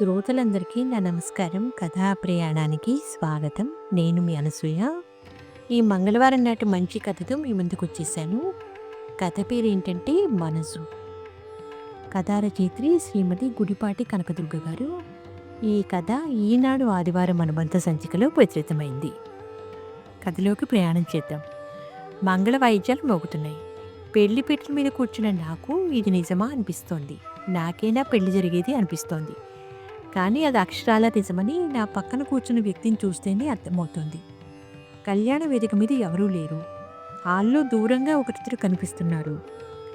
శ్రోతలందరికీ నా నమస్కారం. కథా ప్రయాణానికి స్వాగతం. నేను మీ అనసూయ. ఈ మంగళవారం నాటి మంచి కథతో మీ ముందుకు వచ్చేసాను. కథ పేరు ఏంటంటే మనసు. కథా రచయిత్రి శ్రీమతి గుడిపాటి కనకదుర్గ గారు. ఈ కథ ఈనాడు ఆదివారం అనుబంధ సంచికలో ప్రచురితమైంది. కథలోకి ప్రయాణం చేద్దాం. మంగళ వాయిద్యాలు మోగుతున్నాయి. పెళ్ళి పీటల మీద కూర్చున్న నాకు ఇది నిజమా అనిపిస్తోంది. నాకేనా పెళ్ళి జరిగేది అనిపిస్తోంది. కానీ అది అక్షరాల నిజమని నా పక్కన కూర్చున్న వ్యక్తిని చూస్తేనే అర్థమవుతుంది. కళ్యాణ వేదిక మీద ఎవరూ లేరు. హాల్లో దూరంగా ఒకరిద్దరు కనిపిస్తున్నారు.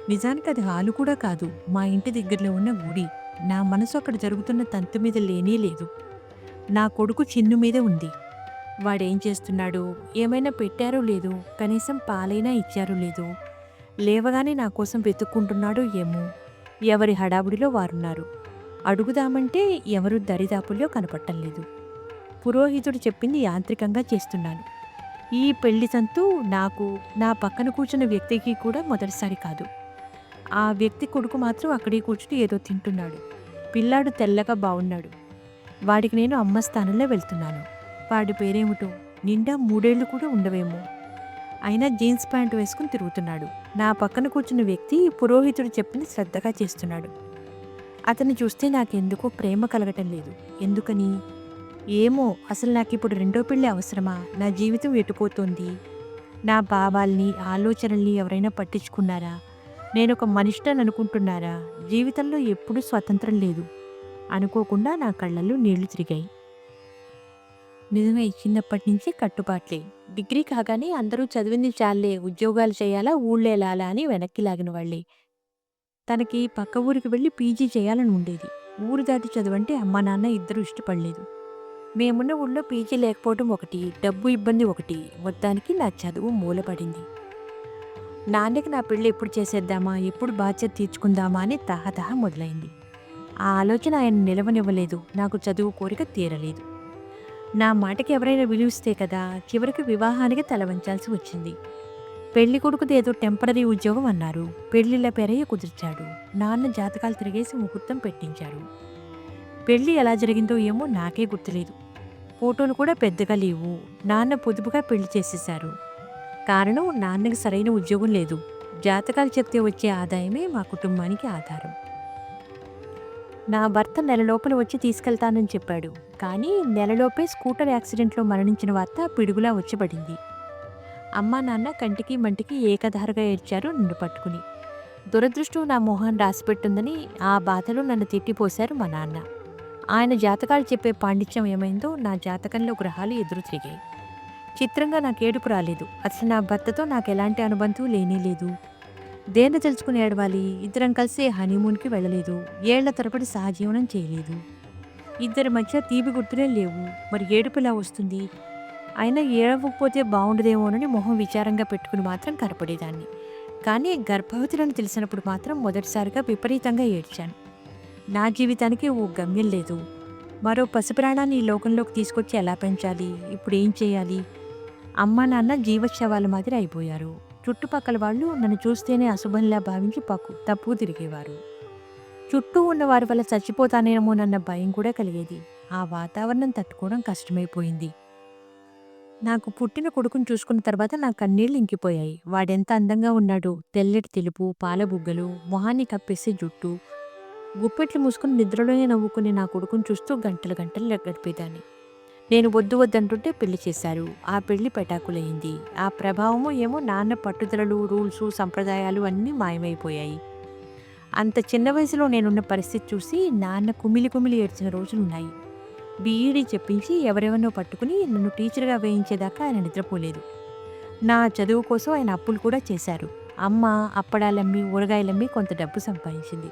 నిజానికి అది హాలు కూడా కాదు. మా ఇంటి దగ్గరలో ఉన్న గుడి. నా మనసు అక్కడ జరుగుతున్న తంతు మీద లేనే లేదు. నా కొడుకు చిన్ను మీద ఉంది. వాడేం చేస్తున్నాడు? ఏమైనా పెట్టారో లేదు? కనీసం పాలైనా ఇచ్చారో లేదు? లేవగానే నా కోసం వెతుక్కుంటున్నాడో ఏమో? ఎవరి హడావుడిలో వారున్నారు? అడుగుదామంటే ఎవరు దరిదాపుల్లో కనపడటం లేదు. పురోహితుడు చెప్పింది యాంత్రికంగా చేస్తున్నాను. ఈ పెళ్ళి సంతు నాకు నా పక్కన కూర్చున్న వ్యక్తికి కూడా మొదటిసారి కాదు. ఆ వ్యక్తి కొడుకు మాత్రం అక్కడే కూర్చుని ఏదో తింటున్నాడు. పిల్లాడు తెల్లగా బాగున్నాడు వాడికి నేను అమ్మ స్థానంలో వెళ్తున్నాను. వాడి పేరేమిటో నిండా మూడేళ్ళు కూడా ఉండవేమో. అయినా జీన్స్ ప్యాంట్ వేసుకుని తిరుగుతున్నాడు. నా పక్కన కూర్చున్న వ్యక్తి పురోహితుడు చెప్పింది శ్రద్ధగా చేస్తున్నాడు. అతన్ని చూస్తే నాకెందుకో ప్రేమ కలగటం లేదు. ఎందుకని? ఏమో అసలు నాకు ఇప్పుడు రెండో పెళ్ళి అవసరమా? నా జీవితం ఎటుపోతుంది? నా భావాల్ని ఆలోచనల్ని ఎవరైనా పట్టించుకున్నారా? నేను ఒక మనిషిని అనుకుంటున్నారా జీవితంలో ఎప్పుడూ స్వతంత్రం లేదు. అనుకోకుండా నా కళ్ళల్లో నీళ్ళు తిరిగాయి. నిజమే చిన్నప్పటి నుంచి కట్టుబాట్లే. డిగ్రీ కాగానే అందరూ చదివింది చాలే ఉద్యోగాలు చేయాలా ఊళ్ళేలాలా అని వెనక్కి లాగిన వాళ్ళే. తనకి పక్క ఊరికి వెళ్ళి పీజీ చేయాలని ఉండేది. ఊరు దాటి చదవంటే అమ్మా నాన్న ఇద్దరు ఇష్టపడలేదు. మేమున్న ఊళ్ళో పీజీ లేకపోవడం ఒకటి డబ్బు ఇబ్బంది ఒకటి. మొత్తానికి నా చదువు మూలపడింది. నాన్నకి నా పెళ్ళి ఎప్పుడు చేసేద్దామా ఎప్పుడు బాధ్యత తీర్చుకుందామా అని తహతహ మొదలైంది. ఆ ఆలోచన ఆయన నిలవనివ్వలేదు. నాకు చదువు కోరిక తీరలేదు. నా మాటకి ఎవరైనా విలువిస్తే కదా చివరికి వివాహానికి తల వంచాల్సి వచ్చింది. పెళ్ళి కొడుకుది ఏదో టెంపరీ ఉద్యోగం అన్నారు. పెళ్ళిళ్ళ పెరయ్య కుదిర్చాడు. నాన్న జాతకాలు తిరిగేసి ముహూర్తం పెట్టించాడు పెళ్ళి ఎలా జరిగిందో ఏమో నాకే గుర్తులేదు. ఫోటోలు కూడా పెద్దగా లేవు. నాన్న పొదుపుగా పెళ్ళి చేసేశారు. కారణం నాన్నకి సరైన ఉద్యోగం లేదు. జాతకాలు చెప్తే వచ్చే ఆదాయమే మా కుటుంబానికి ఆధారం. నా భర్త నెల లోపల వచ్చి తీసుకెళ్తానని చెప్పాడు. కానీ నెలలోపే స్కూటర్ యాక్సిడెంట్లో మరణించిన వార్త పిడుగులా వచ్చబడింది. అమ్మా నాన్న కంటికి మంటికి ఏకధారగా ఏడ్చారు నన్ను పట్టుకుని. దురదృష్టం నా మొహం రాసిపెట్టుందని ఆ బాధలో నన్ను తిట్టిపోశారు మా నాన్న. ఆయన జాతకాలు చెప్పే పాండిత్యం ఏమైందో నా జాతకంలో గ్రహాలు ఎదురు తిరిగాయి. చిత్రంగా నాకు ఏడుపు రాలేదు. అసలు నా భర్తతో నాకు ఎలాంటి అనుబంధం లేనే లేదు. దేన్ని తెలుసుకుని ఏడవాలి? ఇద్దరం కలిసి హనీమూన్కి వెళ్ళలేదు. ఏళ్ళ తరబడి సహజీవనం చేయలేదు. ఇద్దరి మధ్య తీపి గుర్తులే లేవు. మరి ఏడుపు ఎలా వస్తుంది? అయినా ఏడవకపోతే బాగుండదేమోనని మొహం విచారంగా పెట్టుకుని మాత్రం కనపడేదాన్ని. కానీ గర్భవతులను తెలిసినప్పుడు మాత్రం మొదటిసారిగా విపరీతంగా ఏడ్చాను. నా జీవితానికి ఓ గమ్యం లేదు. మరో పసిప్రాణాన్ని ఈ లోకంలోకి తీసుకొచ్చి ఎలా పెంచాలి? ఇప్పుడు ఏం చేయాలి? అమ్మ నాన్న జీవశవాల మాదిరి అయిపోయారు. చుట్టుపక్కల వాళ్ళు నన్ను చూస్తేనే అశుభంలా భావించి పక్కు తప్పు తిరిగేవారు. చుట్టూ ఉన్న వారి వల్ల చచ్చిపోతానేమోనన్న భయం కూడా కలిగేది. ఆ వాతావరణం తట్టుకోవడం కష్టమైపోయింది. నాకు పుట్టిన కొడుకుని చూసుకున్న తర్వాత నా కన్నీళ్ళు ఇంకిపోయాయి. వాడెంత అందంగా ఉన్నాడు తెల్లటి తెలుపు పాలబుగ్గలు మొహాన్ని కప్పేసే జుట్టు గుప్పెట్లు మూసుకుని నిద్రలోనే నవ్వుకుని నా కొడుకుని చూస్తూ గంటలు గంటలు గడిపేదాన్ని నేను వద్దు వద్దంటుంటే పెళ్ళి చేశారు. ఆ పెళ్ళి పెటాకులైంది. ఆ ప్రభావము ఏమో నాన్న పట్టుదలలు రూల్స్ సంప్రదాయాలు అన్నీ మాయమైపోయాయి. అంత చిన్న వయసులో నేనున్న పరిస్థితి చూసి నాన్న కుమిలి కుమిలి ఏడ్చిన రోజులున్నాయి. బీఈడీ చెప్పించి ఎవరెవరినో పట్టుకుని నన్ను టీచర్గా వేయించేదాకా ఆయన నిద్రపోలేదు. నా చదువు కోసం ఆయన అప్పులు కూడా చేశారు. అమ్మ అప్పడాలమ్మి ఊరగాయలమ్మి కొంత డబ్బు సంపాదించింది.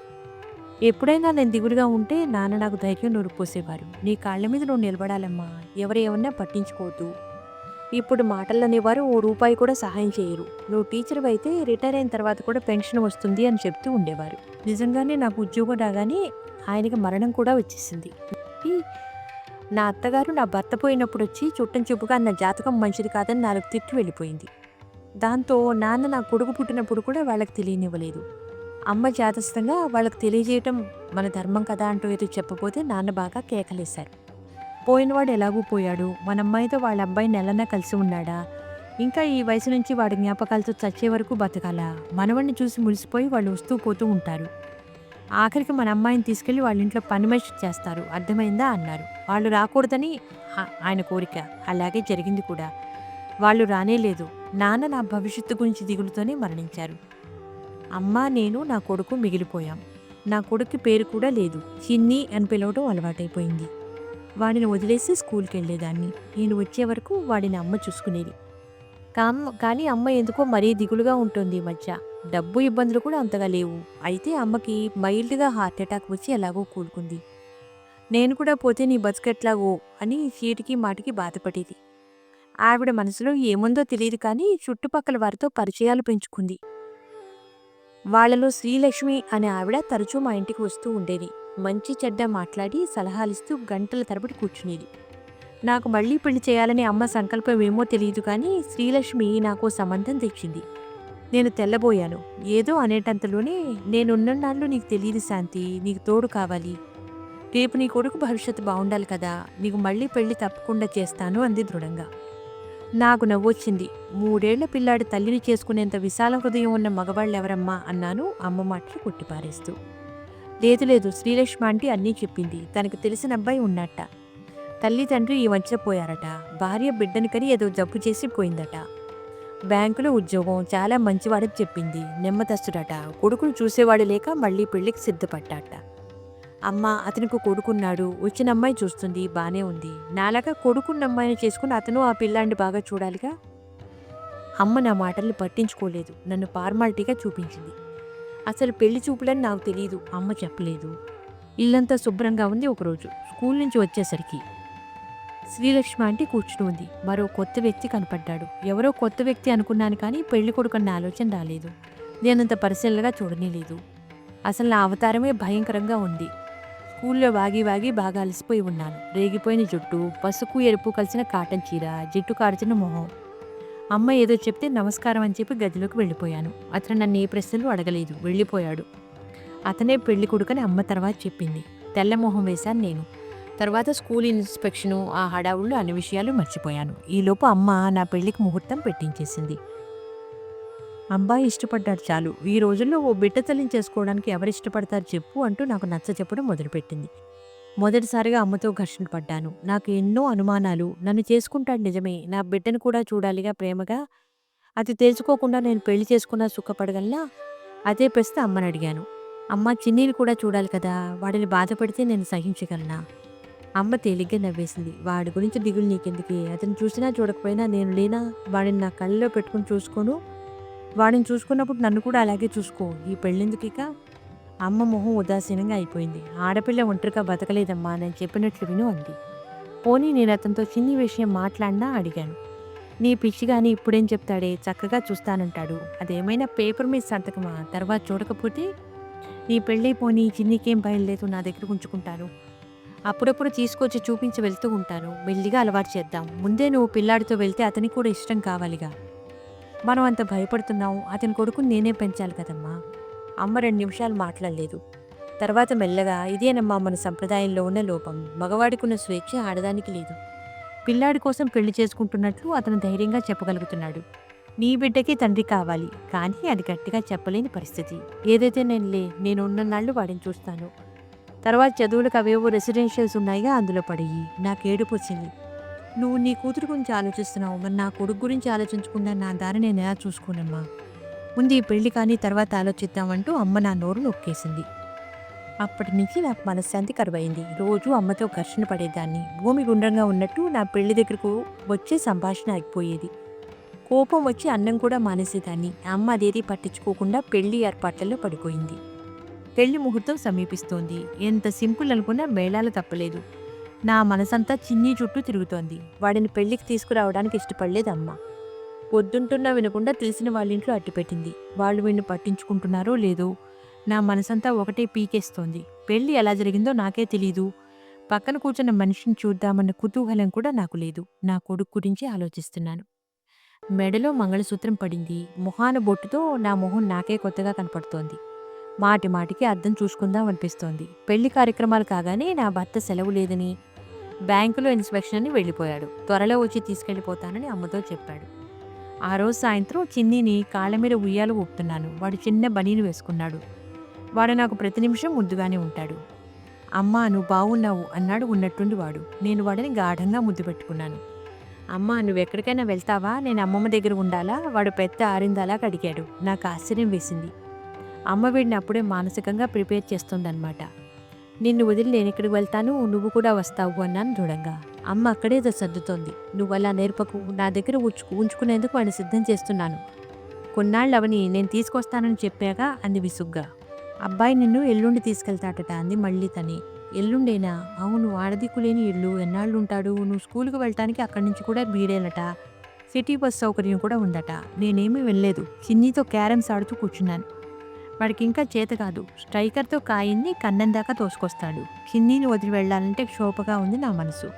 ఎప్పుడైనా నేను దిగులుగా ఉంటే నాన్న నాకు ధైర్యం నూరిపోసేవారు. నీ కాళ్ళ మీద నువ్వు నిలబడాలమ్మా ఎవరు ఏమన్నా పట్టించుకోవద్దు. ఇప్పుడు మాటలనేవారు ఓ రూపాయి కూడా సహాయం చేయరు. నువ్వు టీచర్ అయితే రిటైర్ అయిన తర్వాత కూడా పెన్షన్ వస్తుంది అని చెప్తూ ఉండేవారు. నిజంగానే నాకు ఉద్యోగం రాగానే ఆయనకి మరణం కూడా వచ్చేసింది. నా అత్తగారు నా భర్త పోయినప్పుడు వచ్చి చుట్టం చూపుగా నా జాతకం మంచిది కాదని నాలుగు తిట్టి వెళ్ళిపోయింది. దాంతో నాన్న నా కొడుకు పుట్టినప్పుడు కూడా వాళ్ళకి తెలియనివ్వలేదు. అమ్మ జాతస్థంగా వాళ్ళకి తెలియజేయటం మన ధర్మం కదా అంటూ ఏదో చెప్పబోతే నాన్న బాగా కేకలేశారు. పోయినవాడు ఎలాగూ పోయాడు? మన అమ్మాయితో వాళ్ళ అబ్బాయి నెలనా కలిసి ఉన్నాడా? ఇంకా ఈ వయసు నుంచి వాడి జ్ఞాపకాలతో చచ్చే వరకు బతకాలా? మనవణ్ణి చూసి మురిసిపోయి వాళ్ళు వస్తూ పోతూ ఉంటారు. ఆఖరికి మన అమ్మాయిని తీసుకెళ్ళి వాళ్ళ ఇంట్లో పని మనిషి చేస్తారు. అర్థమైందా? అన్నారు. వాళ్ళు రాకూడదని ఆయన కోరిక. అలాగే జరిగింది కూడా. వాళ్ళు రానేలేదు నాన్న నా భవిష్యత్తు గురించి దిగులుతోనే మరణించారు. అమ్మ నేను నా కొడుకు మిగిలిపోయాం. నా కొడుకు పేరు కూడా లేదు. చిన్ని అని పిలవడం అలవాటైపోయింది. వాడిని వదిలేసి స్కూల్కి వెళ్ళేదాన్ని నేను వచ్చే వరకు వాడిని అమ్మ చూసుకునేది. కామ్ కానీ అమ్మ ఎందుకో మరీ దిగులుగా ఉంటుంది మధ్య. డబ్బు ఇబ్బందులు కూడా అంతగా లేవు. అయితే అమ్మకి మైల్డ్గా హార్ట్ అటాక్ వచ్చి ఎలాగో కూలుకుంది నేను కూడా పోతే నీ బతుకెట్లాగో అని సీటికి మాటికి బాధపడేది. ఆవిడ మనసులో ఏముందో తెలియదు కానీ చుట్టుపక్కల వారితో పరిచయాలు పెంచుకుంది. వాళ్ళలో శ్రీలక్ష్మి అనే ఆవిడ తరచూ మా ఇంటికి వస్తూ ఉండేది. మంచి చెడ్డ మాట్లాడి సలహాలిస్తూ గంటల తరబడి కూర్చునేది. నాకు మళ్ళీ పెళ్ళి చేయాలని అమ్మ సంకల్పం ఏమో తెలియదు కానీ శ్రీలక్ష్మి నాకు సంబంధం తెచ్చింది. నేను తెల్లబోయాను. ఏదో అనేటంతలోనే నేనున్ననాళ్ళు నీకు తెలియదు శాంతి నీకు తోడు కావాలి. రేపు నీ కొడుకు భవిష్యత్తు బాగుండాలి కదా నీకు మళ్ళీ పెళ్ళి తప్పకుండా చేస్తాను అంది దృఢంగా. నాకు నవ్వొచ్చింది. మూడేళ్ళ పిల్లాడి తల్లిని చేసుకునేంత విశాల హృదయం ఉన్న మగవాళ్ళు ఎవరమ్మా అన్నాను అమ్మ మాటలు కొట్టిపారేస్తూ. లేదు లేదు శ్రీలక్ష్మ అంటే అన్నీ చెప్పింది. తనకు తెలిసిన అబ్బాయి ఉన్నట్ట. తల్లి తండ్రి ఈ వంచన పోయారట. భార్య బిడ్డని కని ఏదో జబ్బు చేసి పోయిందట. బ్యాంకులో ఉద్యోగం చాలా మంచివాడని చెప్పింది. నెమ్మదస్తుడట. కొడుకును చూసేవాడు లేక మళ్ళీ పెళ్ళికి సిద్ధపడ్డాట. అమ్మ అతనికి కొడుకున్నాడు. వచ్చిన అమ్మాయి చూస్తుంది. బాగానే ఉంది. నాలాగా కొడుకున్న అమ్మాయిని చేసుకుని అతను ఆ పిల్లాన్ని బాగా చూడాలిగా? అమ్మ నా మాటల్ని పట్టించుకోలేదు. నన్ను ఫార్మాలిటీగా చూపించింది. అసలు పెళ్ళి చూపులని నాకు తెలియదు అమ్మ చెప్పలేదు. ఇల్లంతా శుభ్రంగా ఉంది ఒకరోజు. స్కూల్ నుంచి వచ్చేసరికి శ్రీలక్ష్మి ఆంటీ కూర్చుని ఉంది మరో కొత్త వ్యక్తి కనపడ్డాడు. ఎవరో కొత్త వ్యక్తి అనుకున్నాను కానీ పెళ్ళి కొడుకున్న ఆలోచన రాలేదు. నేనంత పరిశీలనగా చూడనేలేదు. అసలు నా అవతారమే భయంకరంగా ఉంది. స్కూల్లో వాగి వాగి బాగా అలసిపోయి ఉన్నాను. రేగిపోయిన జుట్టు పసుపు ఎరుపు కలిసిన కాటన్ చీర జిట్టు కారుచిన మొహం. అమ్మ ఏదో చెప్తే నమస్కారం అని చెప్పి గదిలోకి వెళ్ళిపోయాను. అతను నన్ను ఏ ప్రశ్నలు అడగలేదు. వెళ్ళిపోయాడు. అతనే పెళ్ళి కొడుకని అమ్మ తర్వాత చెప్పింది. తెల్ల మొహం వేశాను నేను. తర్వాత స్కూల్ ఇన్స్పెక్షను ఆ హడావుళ్ళు అన్ని విషయాలు మర్చిపోయాను. ఈలోపు అమ్మ నా పెళ్ళికి ముహూర్తం పెట్టించేసింది. అబ్బాయి ఇష్టపడ్డాడు చాలు. ఈ రోజుల్లో ఓ బిడ్డ తల్లిని చేసుకోవడానికి ఎవరు ఇష్టపడతారు చెప్పు అంటూ నాకు నచ్చ చెప్పడం మొదలుపెట్టింది. మొదటిసారిగా అమ్మతో ఘర్షణ పడ్డాను. నాకు ఎన్నో అనుమానాలు. నన్ను చేసుకుంటాడు నిజమే. నా బిడ్డను కూడా చూడాలిగా ప్రేమగా? అది తెలుసుకోకుండా నేను పెళ్ళి చేసుకున్నా సుఖపడగలనా? అదే ప్రస్తుత అమ్మని అడిగాను. అమ్మ చిన్నీని కూడా చూడాలి కదా. వాడిని బాధపడితే నేను సహించగలనా? అమ్మ తేలిగ్గా నవ్వేసింది. వాడి గురించి దిగులు నీకెందుకే? అతను చూసినా చూడకపోయినా నేను లేనా? వాడిని నా కళ్ళలో పెట్టుకుని చూసుకోను. వాడిని చూసుకున్నప్పుడు నన్ను కూడా అలాగే చూసుకో. ఈ పెళ్ళెందుకు ఇక? అమ్మ మొహం ఉదాసీనంగా అయిపోయింది. ఆడపిల్ల ఒంటరిగా బతకలేదమ్మా నేను చెప్పినట్లు విను అంది. పోనీ నేను అతనితో చిన్ని విషయం మాట్లాడినా? అడిగాను. నీ పిచ్చి కానీ ఇప్పుడేం చెప్తాడే? చక్కగా చూస్తానంటాడు. అదేమైనా పేపర్ మీద సంతకమా? తర్వాత చూడకపోతే నీ పెళ్ళైపోని చిన్నికేం బయలుదేరు నా దగ్గర ఉంచుకుంటాను. అప్పుడప్పుడు తీసుకొచ్చి చూపించి వెళ్తూ ఉంటాను. మెల్లిగా అలవాటు చేద్దాం. ముందే నువ్వు పిల్లాడితో వెళ్తే అతనికి కూడా ఇష్టం కావాలిగా. మనం అంత భయపడుతున్నాం అతని కొడుకుని నేనే పెంచాలి కదమ్మా. అమ్మ రెండు నిమిషాలు మాట్లాడలేదు. తర్వాత మెల్లగా ఇదేనమ్మా మన సంప్రదాయంలో ఉన్న లోపం. మగవాడికి ఉన్న స్వేచ్ఛ ఆడదానికి లేదు. పిల్లాడి కోసం పెళ్ళి చేసుకుంటున్నట్లు అతను ధైర్యంగా చెప్పగలుగుతున్నాడు. నీ బిడ్డకి తండ్రి కావాలి. కానీ అది గట్టిగా చెప్పలేని పరిస్థితి. ఏదైతే నేను లే నేను ఉన్ననాళ్ళు వాడిని చూస్తాను. తర్వాత చదువులకు అవేవో రెసిడెన్షియల్స్ ఉన్నాయిగా అందులో పడి నాకు ఏడుపు వచ్చింది. నువ్వు నీ కూతురు గురించి ఆలోచిస్తున్నావు. మరి నా కొడుకు గురించి ఆలోచించకుండా నా దారి నేను ఎలా చూసుకోనమ్మా? ముందు ఈ పెళ్ళి కానీ తర్వాత ఆలోచిద్దామంటూ అమ్మ నా నోరు నొక్కేసింది. అప్పటి నుంచి నాకు మనశ్శాంతి కరువైంది. రోజు అమ్మతో ఘర్షణ పడేదాన్ని. భూమి గుండ్రంగా ఉన్నట్టు నా పెళ్ళి దగ్గరకు వచ్చే సంభాషణ ఆగిపోయేది. కోపం వచ్చి అన్నం కూడా మానేసేదాన్ని. అమ్మ అదేది పట్టించుకోకుండా పెళ్ళి ఏర్పాట్లలో పడిపోయింది. పెళ్ళి ముహూర్తం సమీపిస్తోంది. ఎంత సింపుల్ అనుకున్నా మేళాలు తప్పలేదు. నా మనసంతా చిన్ని చుట్టూ తిరుగుతోంది. వాడిని పెళ్ళికి తీసుకురావడానికి ఇష్టపడలేదు అమ్మ పొద్దుంటున్నా వినకుండా తెలిసిన వాళ్ళ ఇంట్లో అట్టిపెట్టింది వాళ్ళు వీడిని పట్టించుకుంటున్నారో లేదో నా మనసంతా ఒకటే పీకేస్తోంది. పెళ్ళి ఎలా జరిగిందో నాకే తెలీదు. పక్కన కూర్చున్న మనిషిని చూద్దామన్న కుతూహలం కూడా నాకు లేదు. నా కొడుకు గురించి ఆలోచిస్తున్నాను. మెడలో మంగళసూత్రం పడింది. మొహాన బొట్టుతో నా మొహం నాకే కొత్తగా కనపడుతోంది. మాటి మాటికి అర్థం చూసుకుందాం అనిపిస్తోంది. పెళ్ళి కార్యక్రమాలు కాగానే నా భర్త సెలవు లేదని బ్యాంకులో ఇన్స్పెక్షన్ అని వెళ్ళిపోయాడు. త్వరలో వచ్చి తీసుకెళ్ళిపోతానని అమ్మతో చెప్పాడు. ఆ రోజు సాయంత్రం చిన్నీని కాళ్ళ మీద ఉయ్యాలు ఊపుతున్నాను. వాడు చిన్న బనీను వేసుకున్నాడు. వాడు నాకు ప్రతి నిమిషం ముద్దుగానే ఉంటాడు. అమ్మా నువ్వు బాగున్నావు అన్నాడు ఉన్నట్టుండి వాడు. నేను వాడిని గాఢంగా ముద్దు పెట్టుకున్నాను. అమ్మా నువ్వు ఎక్కడికైనా వెళ్తావా? నేను అమ్మమ్మ దగ్గర ఉండాలా? వాడు పెద్ద ఆరిందాలా అడిగాడు. నాకు ఆశ్చర్యం వేసింది. అమ్మ వీడిని అప్పుడే మానసికంగా ప్రిపేర్ చేస్తుందన్నమాట. నిన్ను వదిలి నేను ఎక్కడికి వెళ్తాను? నువ్వు కూడా వస్తావు అన్నాను దృఢంగా. అమ్మ అక్కడేదో సర్దుతోంది. నువ్వు అలా నేర్పకు నా దగ్గర ఉంచుకు ఉంచుకునేందుకు వాడిని సిద్ధం చేస్తున్నాను. కొన్నాళ్ళు అవని నేను తీసుకొస్తానని చెప్పాక అంది విసుగ్గా. అబ్బాయి నిన్ను ఎల్లుండి తీసుకెళ్తాడట అంది మళ్ళీ తని. ఎల్లుండేనా? అవును ఆడదిక్కు లేని ఇల్లు. ఎన్నాళ్ళు ఉంటాడు నువ్వు స్కూల్కి వెళ్ళటానికి అక్కడి నుంచి కూడా బీడేనట సిటీ బస్ సౌకర్యం కూడా ఉందట. నేనేమీ వెళ్ళలేదు. చిన్నీతో క్యారమ్స్ ఆడుతూ కూర్చున్నాను. వాడికి ఇంకా చేత కాదు. స్ట్రైకర్తో కాయిన్ని కన్నం దాకా తోసుకొస్తాడు. చిన్నీని వదిలి వెళ్ళాలంటే క్షోభగా ఉంది నా మనసు.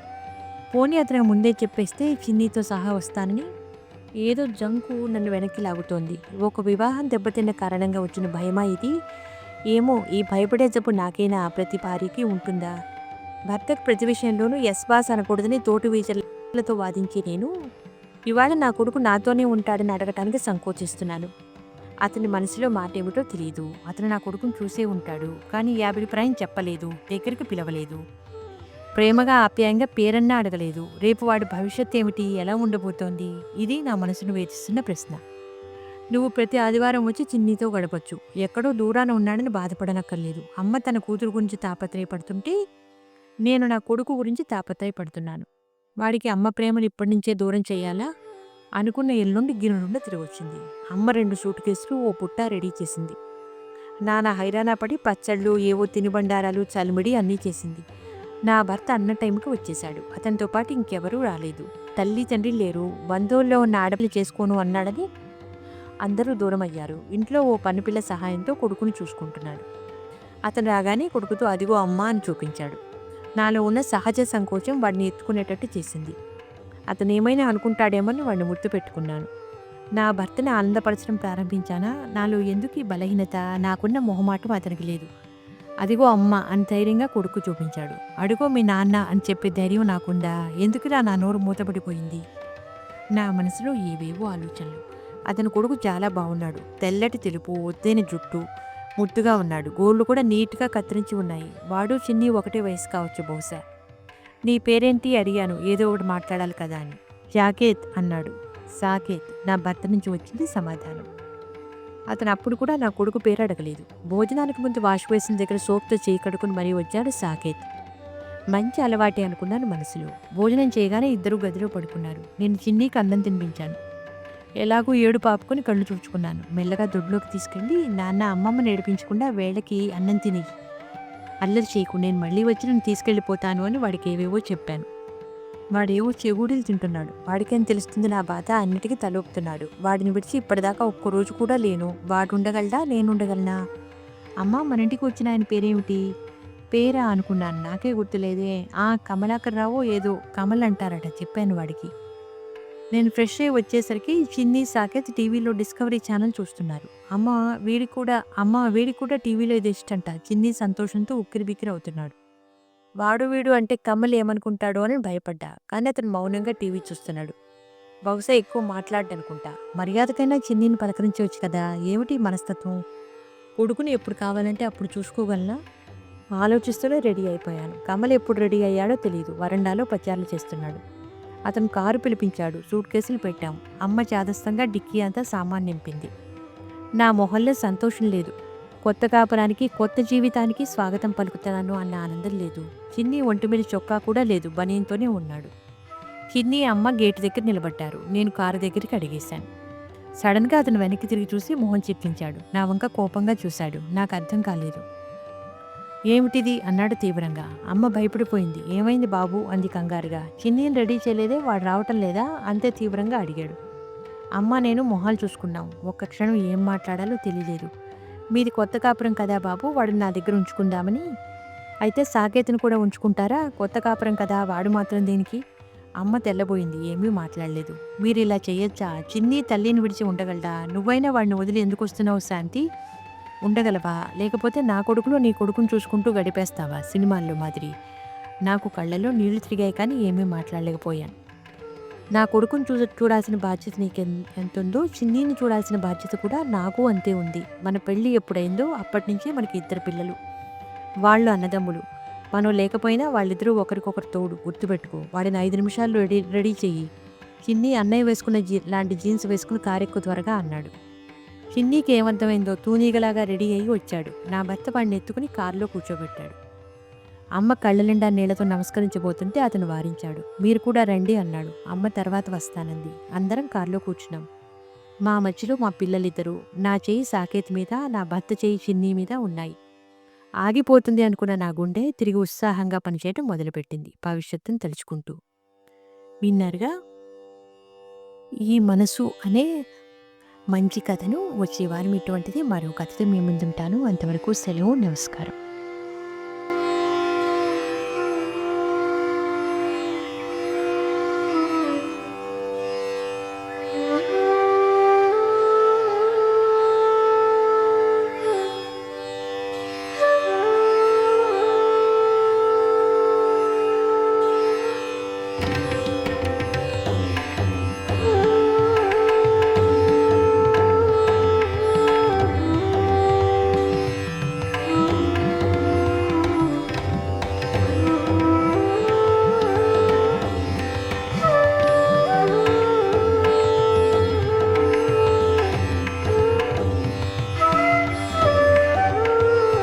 పోనీ అతను ముందే చెప్పేస్తే చిన్నీతో సహా వస్తానని ఏదో జంకు నన్ను వెనక్కి లాగుతోంది. ఒక వివాహం దెబ్బతిన్న కారణంగా వచ్చిన భయమా ఇది? ఏమో ఈ భయపడే జబ్బు నాకైనా ప్రతి భార్యకి ఉంటుందా? భర్తకు ప్రతి విషయంలోనూ ఎస్ బాస్ అనకూడదని తోటి వీచలతో వాదించి నేను? ఇవాళ నా కొడుకు నాతోనే ఉంటాడని అడగటానికి సంకోచిస్తున్నాను. అతని మనసులో మాట ఏమిటో తెలియదు అతను నా కొడుకును చూసే ఉంటాడు. కానీ ఈ అభిప్రాయం చెప్పలేదు. దగ్గరికి పిలవలేదు. ప్రేమగా ఆప్యాయంగా పేరన్నా అడగలేదు. రేపు వాడి భవిష్యత్ ఏమిటి? ఎలా ఉండబోతోంది? ఇది నా మనసును వేధిస్తున్న ప్రశ్న. నువ్వు ప్రతి ఆదివారం వచ్చి చిన్నీతో గడపచ్చు. ఎక్కడో దూరాన ఉన్నాడని బాధపడనక్కర్లేదు. అమ్మ తన కూతురు గురించి తాపత్రయపడుతుంటే నేను నా కొడుకు గురించి తాపత్రయపడుతున్నాను. వాడికి అమ్మ ప్రేమను ఇప్పటి నుంచే దూరం చేయాలా? అనుకున్న ఎల్లుండి గిన్నె నుండి తిరిగి అమ్మ రెండు సూట్ కేసులు ఓ పుట్ట రెడీ చేసింది. నాన్న హైరానా పడి పచ్చళ్ళు ఏవో తినుబండారాలు చలిమిడి అన్నీ చేసింది. నా భర్త అన్న టైంకి వచ్చేశాడు. అతనితో పాటు ఇంకెవరూ రాలేదు. తల్లి తండ్రి లేరు. బంధువుల్లో ఉన్న ఆడపిల్ల చేసుకోను అన్నాడని అందరూ దూరం అయ్యారు ఇంట్లో ఓ పనిపిల్ల సహాయంతో కొడుకుని చూసుకుంటున్నాడు. అతను రాగానే కొడుకుతో అదిగో అమ్మ అని చూపించాడు. నాలో ఉన్న సహజ సంకోచం వాడిని ఎత్తుకునేటట్టు చేసింది. అతను ఏమైనా అనుకుంటాడేమని వాడిని గుర్తుపెట్టుకున్నాను. నా భర్తని ఆనందపరచడం ప్రారంభించానా? నాలో ఎందుకు ఈ బలహీనత? నాకున్న మొహమాటం అతనికి లేదు. అదిగో అమ్మ అని ధైర్యంగా కొడుకు చూపించాడు. అడుగో మీ నాన్న అని చెప్పే ధైర్యం నాకుందా? ఎందుకురా నా నోరు మూతపడిపోయింది నా మనసులో ఏవేవో ఆలోచనలు. అతని కొడుకు చాలా బాగున్నాడు తెల్లటి తెలుపు ఒత్తైన జుట్టు ముద్దుగా ఉన్నాడు. గోళ్ళు కూడా నీట్గా కత్తిరించి ఉన్నాయి. వాడు చిన్ని ఒకటే వయసు కావచ్చు బహుశా. నీ పేరేంటి అడిగాను. ఏదో ఒకటి మాట్లాడాలి కదా అని. జాకేత్ అన్నాడు. సాకేత్ నా భర్త నుంచి వచ్చింది సమాధానం. అతను అప్పుడు కూడా నా కొడుకు పేరు అడగలేదు. భోజనానికి ముందు వాష్ బేసిన్ దగ్గర సోప్తో చేయి కడుకుని మరీ వచ్చాడు సాకేత్. మంచి అలవాటే అనుకున్నాను మనసులో. భోజనం చేయగానే ఇద్దరు గదిలో పడుకున్నారు. నేను చిన్నీకి అన్నం తినిపించాను. ఎలాగూ ఏడు పాపుకొని కళ్ళు చూచుకున్నాను మెల్లగా దొడ్లోకి తీసుకెళ్ళి నాన్న అమ్మమ్మ నేర్పించకుండా వేళకి అన్నం తిని అల్లరి చేయకు నేను మళ్ళీ వచ్చి నేను తీసుకెళ్ళిపోతాను అని వాడికి ఏవేవో చెప్పాను. వాడేవో చెగుడీలు తింటున్నాడు. వాడికేం తెలుస్తుంది నా బాధ? అన్నిటికీ తలొప్పుతున్నాడు. వాడిని విడిచి ఇప్పటిదాకా ఒక్క రోజు కూడా లేను. వాడు ఉండగలడా నేను ఉండగలనా అమ్మ మన ఇంటికి వచ్చిన ఆయన పేరేమిటి? పేరా? అనుకున్నాను. నాకే గుర్తులేదే. ఆ కమలాకర్ రావో ఏదో కమల్ అంటారట చెప్పాను వాడికి. నేను ఫ్రెష్ అయ్యి వచ్చేసరికి చిన్ని సాకేత్ టీవీలో డిస్కవరీ ఛానల్ చూస్తున్నారు. అమ్మ వీడి కూడా అమ్మ వీడి కూడా టీవీలో ఇది ఇష్టంట. చిన్ని సంతోషంతో ఉక్కిరి బిక్కిరి అవుతున్నాడు. వాడు వీడు అంటే కమల్ ఏమనుకుంటాడో అని భయపడ్డా. కానీ అతను మౌనంగా టీవీ చూస్తున్నాడు. బహుశా ఎక్కువ మాట్లాడనుకుంటా మర్యాదకైనా చిన్నీని పలకరించవచ్చు కదా? ఏమిటి మనస్తత్వం? కొడుకుని ఎప్పుడు కావాలంటే అప్పుడు చూసుకోగలనా? ఆలోచిస్తూనే రెడీ అయిపోయాను. కమల్ ఎప్పుడు రెడీ అయ్యాడో తెలియదు వరండాలో ప్రచారాలు చేస్తున్నాడు. అతను కారు పిలిపించాడు. సూట్ కేసులు పెట్టాం అమ్మ చాదస్తంగా డిక్కీ అంతా సామాన్ నింపింది. నా మొహంలో సంతోషం లేదు. కొత్త కాపురానికి కొత్త జీవితానికి స్వాగతం పలుకుతాను అన్న ఆనందం లేదు. చిన్ని ఒంటి మీద చొక్కా కూడా లేదు. బనీన్తోనే ఉన్నాడు. చిన్ని అమ్మ గేటు దగ్గర నిలబడ్డారు. నేను కారు దగ్గరికి అడిగేశాను. సడన్గా అతను వెనక్కి తిరిగి చూసి మొహం చిప్పించాడు నా వంక కోపంగా చూశాడు. నాకు అర్థం కాలేదు. ఏమిటిది? అన్నాడు తీవ్రంగా. అమ్మ భయపడిపోయింది. ఏమైంది బాబు? అంది కంగారుగా. చిన్నీని రెడీ చేయలేదే? వాడు రావటం లేదా? అంతే తీవ్రంగా అడిగాడు. అమ్మ నేను మొహాలు చూసుకున్నాం. ఒక్క క్షణం ఏం మాట్లాడాలో తెలియలేదు. మీది కొత్త కాపురం కదా బాబు? వాడిని నా దగ్గర ఉంచుకుందామని. అయితే సాకేతను కూడా ఉంచుకుంటారా? కొత్త కాపురం కదా? వాడు మాత్రం దీనికి? అమ్మ తెల్లబోయింది. ఏమీ మాట్లాడలేదు. మీరు ఇలా చేయొచ్చా? చిన్ని తల్లిని విడిచి ఉండగలడా? నువ్వైనా వాడిని వదిలి ఎందుకు వస్తున్నావు శాంతి? ఉండగలవా? లేకపోతే నా కొడుకులో నీ కొడుకుని చూసుకుంటూ గడిపేస్తావా? సినిమాల్లో మాదిరి. నాకు కళ్ళల్లో నీళ్ళు తిరిగాయి కానీ ఏమీ మాట్లాడలేకపోయాను. నా కొడుకుని చూ చూడాల్సిన బాధ్యత నీకు ఎంత ఉందో చిన్నీని చూడాల్సిన బాధ్యత కూడా నాకు అంతే ఉంది. మన పెళ్ళి ఎప్పుడైందో అప్పటి నుంచే మనకి ఇద్దరు పిల్లలు. వాళ్ళు అన్నదమ్ములు. మనం లేకపోయినా వాళ్ళిద్దరూ ఒకరికొకరు తోడు గుర్తుపెట్టుకో. వాడిని ఐదు నిమిషాల్లో రెడీ రెడీ చెయ్యి. చిన్ని అన్నయ్య వేసుకున్న జీ లాంటి జీన్స్ వేసుకుని కారెక్కు త్వరగా అన్నాడు. చిన్నీకి ఏమర్థమైందో తూనీగలాగా రెడీ అయ్యి వచ్చాడు. నా భర్త వాడిని ఎత్తుకుని కారులో కూర్చోబెట్టాడు. అమ్మ కళ్ళ నిండా నీళ్ళతో నమస్కరించబోతుంటే అతను వారించాడు. మీరు కూడా రండి అన్నాడు. అమ్మ తర్వాత వస్తానంది. అందరం కారులో కూర్చున్నాం. మా మధ్యలో మా పిల్లలిద్దరూ నా చేయి సాకేత్ మీద నా భర్త చేయి చిన్నీ మీద ఉన్నాయి. ఆగిపోతుంది అనుకున్న నా గుండె తిరిగి ఉత్సాహంగా పనిచేయడం మొదలుపెట్టింది. భవిష్యత్తును తలుచుకుంటూ. విన్నారుగా? ఈ మనసు అనే మంచి కథను వచ్చే వారం ఇటువంటిది మరో కథతో మీ ముందుంటాను. అంతవరకు సెలవు నమస్కారం.